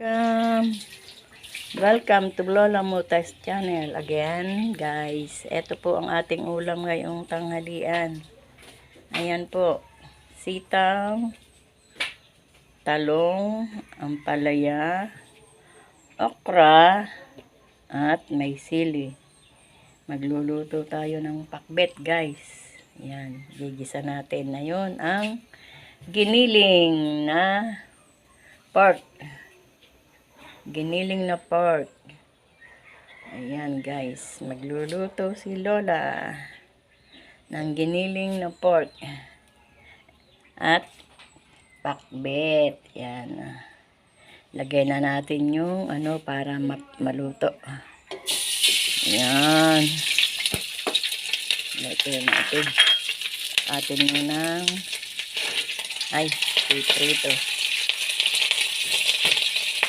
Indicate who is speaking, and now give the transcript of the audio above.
Speaker 1: Welcome. Welcome to Lola Mutas channel again, guys. Ito po ang ating ulam ngayong tanghalian. Ayan po. Sitang, talong, ampalaya, okra, at may sili. Magluluto tayo ng pakbet, guys. Ayan. Gigisa natin na yun ang giniling na pork. Giniling na pork. Ayan guys, magluluto si Lola ng giniling na pork. At pakbet. Yan. Lagay na natin yung ano para ma- maluto. Yan. Lagay natin. Atin munang ay, prito.